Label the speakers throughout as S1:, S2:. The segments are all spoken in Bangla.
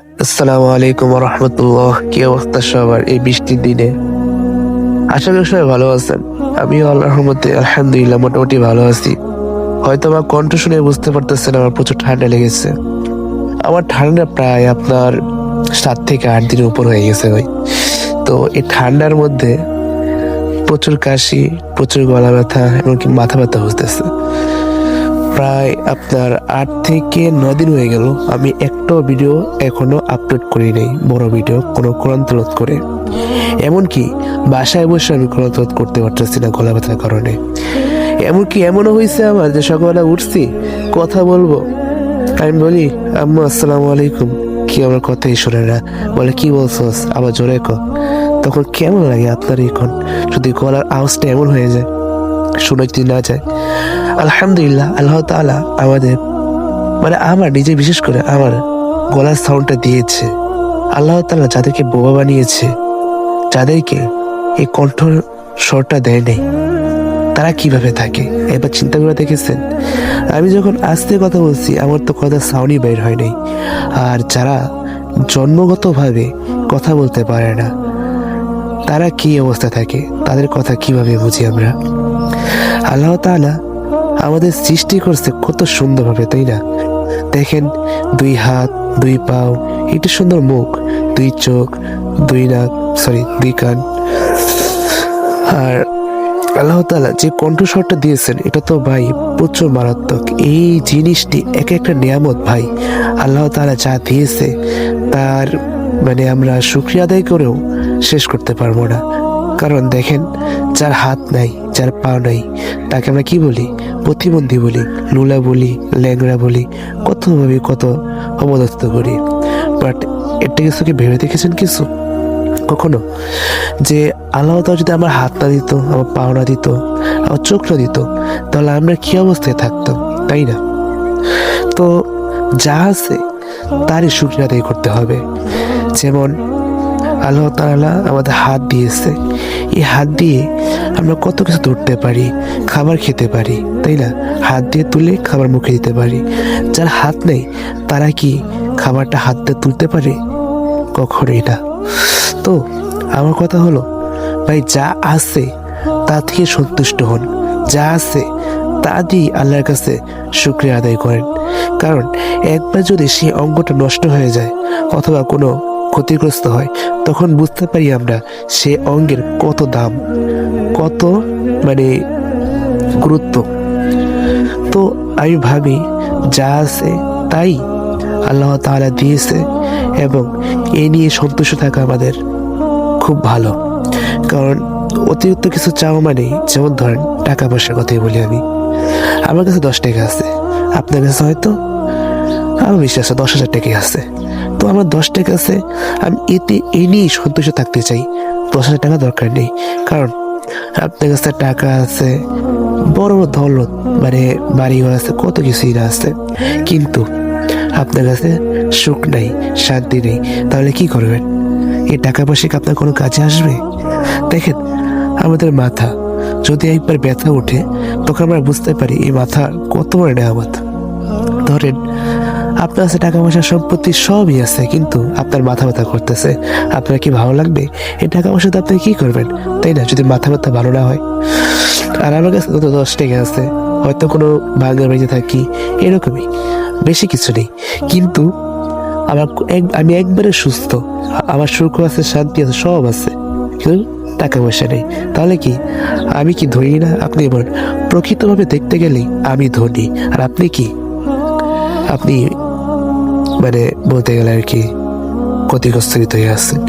S1: আসসালামু আলাইকুম রহমতুল্লাহ কি অবস্থা সবার এই বৃষ্টির দিনে? আশা করি সবাই ভালো আছেন। আমিও আল্লাহর রহমতে আলহামদুলিল্লাহ মোটামুটি ভালো আছি। হয়তো আমার কণ্ঠ শুনে বুঝতে পারতেছেন আমার প্রচুর ঠান্ডা লেগেছে। আমার ঠান্ডা প্রায় আপনার সাত থেকে আট দিনের উপর হয়ে গেছে ভাই। তো এই ঠান্ডার মধ্যে প্রচুর কাশি, প্রচুর গলা ব্যথা, এমনকি মাথা ব্যথা হতেছে প্রায় আপনার আট থেকে ন দিন হয়ে গেল। আমি একটাও ভিডিও এখনও আপলোড করি নাই। বড় ভিডিও কোনো কোরআন তলত করে। এমনকি বাসায় বসে আমি কোরআন তলত করতে পারতেছি না গলা ব্যথার কারণে। এমনকি এমনও হয়েছে আমার যে সকালবেলা উঠছি, কথা বলব। আমি বলি, আম্মু, আসসালামু আলাইকুম। কি আমার কথাই শোনে না। বলে, কি বলছস আবার জোরে ক তখন কেমন লাগে আপনার এখন? যদি গলার আওয়াজটা এমন হয়ে যায়। শুনে যদি না যায়। আলহামদুলিল্লাহ, আল্লাহ তাআলা আমাদের মানে আমার নিজে বিশেষ করে আমার গলার সাউন্ডটা দিয়েছে। আল্লাহ তাআলা যাদেরকে বোবা বানিয়েছে, যাদেরকে এই কণ্ঠ স্বরটা দেয় নেই, তারা কীভাবে থাকে? এবার চিন্তা করে দেখেছেন? আমি যখন আস্তে কথা বলছি, আমার তো কথা সাউন্ডই বের হয় নাই। আর যারা জন্মগতভাবে কথা বলতে পারে না, তারা কি অবস্থা থাকে? তাদের কথা কীভাবে বুঝি আমরা? আল্লাহ তাআলা আমাদের সৃষ্টি করছে কত সুন্দরভাবে, তাই না? দেখেন, দুই হাত, দুই পাও একটু সুন্দর মুখ, দুই চোখ, দুই নাক সরি দুই কান। আর আল্লাহ তাআলা যে কণ্ঠস্বরটা দিয়েছেন, এটা তো ভাই প্রচুর মারাত্মক। এই জিনিসটি এক একটা নিয়ামত ভাই। আল্লাহ তাআলা যা দিয়েছে, তার মানে আমরা শুক্রিয়া আদায় করেও শেষ করতে পারব না। কারণ দেখেন, যার হাত নাই, যার পা নাই, তাকে আমরা কি বলি? প্রতিবন্ধী বলি, লুলা বলি, ল্যাংড়া বলি, কতভাবে কত অবদস্ত করি। বাট এটা কিছু কি ভেবে দেখেছেন কিছু? কখনো? যে আল্লাহ যদি আমার হাত না দিত, আমার পাও না দিত, আমার চোখ না দিত, তাহলে আমরা কি অবস্থায় থাকতাম? তাই না? তো যা আছে, তারই শুক্রিয়া আদায় করতে হবে। যেমন আল্লাহ তাআলা আমাদের হাত দিয়েছে। এই হাত দিয়ে আমরা কত কিছু ধরতে পারি, খাবার খেতে পারি, তাই না? হাত দিয়ে তুলে খাবার মুখে দিতে পারি। যার হাত নেই, তারা কি খাবারটা হাত দিয়ে তুলতে পারে? কখনোই না। তো আমার কথা হলো, ভাই, যা আছে তা থেকে সন্তুষ্ট হন। যা আছে তা দিয়ে আল্লাহর কাছে শুক্রিয়া আদায় করেন। কারণ একবার যদি সেই অঙ্গটা নষ্ট হয়ে যায়, অথবা কোনো ক্ষতিগ্রস্ত হয়, তখন বুঝতে পারি আমরা সে অঙ্গের কত দাম, কত মানে গুরুত্ব। তো আমি ভাবি, যা আছে তাই আল্লাহ তাআলা দিয়েছে এবং এ নিয়ে সন্তুষ্ট থাকা আমাদের খুব ভালো। কারণ অতিরিক্ত কিছু চাওয়া মানে যেমন ধরেন টাকা পয়সার কথাই বলি আমি। আমার কাছে দশ টাকা আছে, আপনার কাছে হয়তো, আমার বিশ্বাস দশ হাজার টাকা আছে। তো আমার দশ টাকা আছে, আমি এতে এই নিয়েই সন্তুষ্ট থাকতে চাই। দশ হাজার টাকা দরকার নেই, কারণ আপনার কাছে টাকা আছে, বড় বড় দৌলত মানে বাড়ি ঘর আছে, কত কিছুই না আছে। কিন্তু আপনার কাছে সুখ নাই, শান্তি নেই, তাহলে কি করবেন? এই টাকা পয়সা কি আপনার কোনো কাজে আসবে? দেখেন, আমাদের মাথা, যদি একবার ব্যথা ওঠে, তখন আমরা বুঝতে পারি এই মাথা কত বড় নেয়ামত। ধরেন আপনার কাছে টাকা পয়সা সম্পত্তি সবই আছে, কিন্তু আপনার মাথা ব্যথা করতেছে। আপনার কি ভালো লাগবে? এই টাকা পয়সা তো আপনি কি করবেন? তাই না? যদি মাথা ব্যথা ভালো না হয়। আর আমার কাছে তো দশ টাকা আছে। হয়তো কোনো ভাঙের বাড়িতে থাকি, এরকমই। বেশি কিছু নেই। কিন্তু আমার এক- আমি একবারে সুস্থ। আমার সুখ আছে, শান্তি আছে, সব আছে। কিন্তু টাকা পয়সা নেই। তাহলে কি? আমি কি ধনী না? আপনি বলেন প্রকৃতভাবে দেখতে গেলেই আমি ধনী। আর আপনি কি? আপনি মানে বলতে গেলে আর কি ক্ষতিগ্রস্ত হয়ে আছেন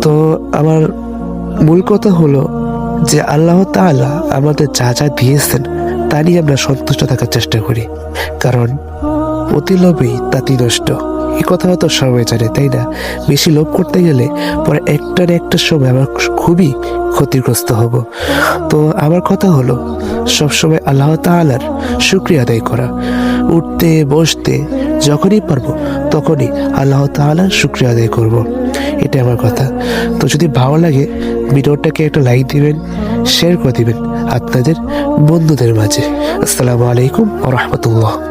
S1: তো আমার মূল কথা হলো যে আল্লাহ তাআলা আমাদের যা যা দিয়েছেন, তা নিয়ে আমরা সন্তুষ্ট থাকার চেষ্টা করি। কারণ অতি লোভেই তাতি নষ্ট। এই কথা তো সবাই জানে, তাই না? বেশি লোভ করতে গেলে পরে একটা না একটা সময় আমার খুবই ক্ষতিগ্রস্ত হব। তো আমার কথা হলো, সবসময় আল্লাহ তাআলার শুক্রিয়া আদায় করা। উঠতে, বসতে যখনই পারব, তখনই আল্লাহ তাআলার শুক্রিয়া আদায় করব। এটা আমার কথা। তো যদি ভালো লাগে, ভিডিওটাকে একটা লাইক দিবেন শেয়ার করে দিবেন আপনাদের বন্ধুদের মাঝে। আসসালামু আলাইকুম ওয়া রাহমাতুল্লাহ।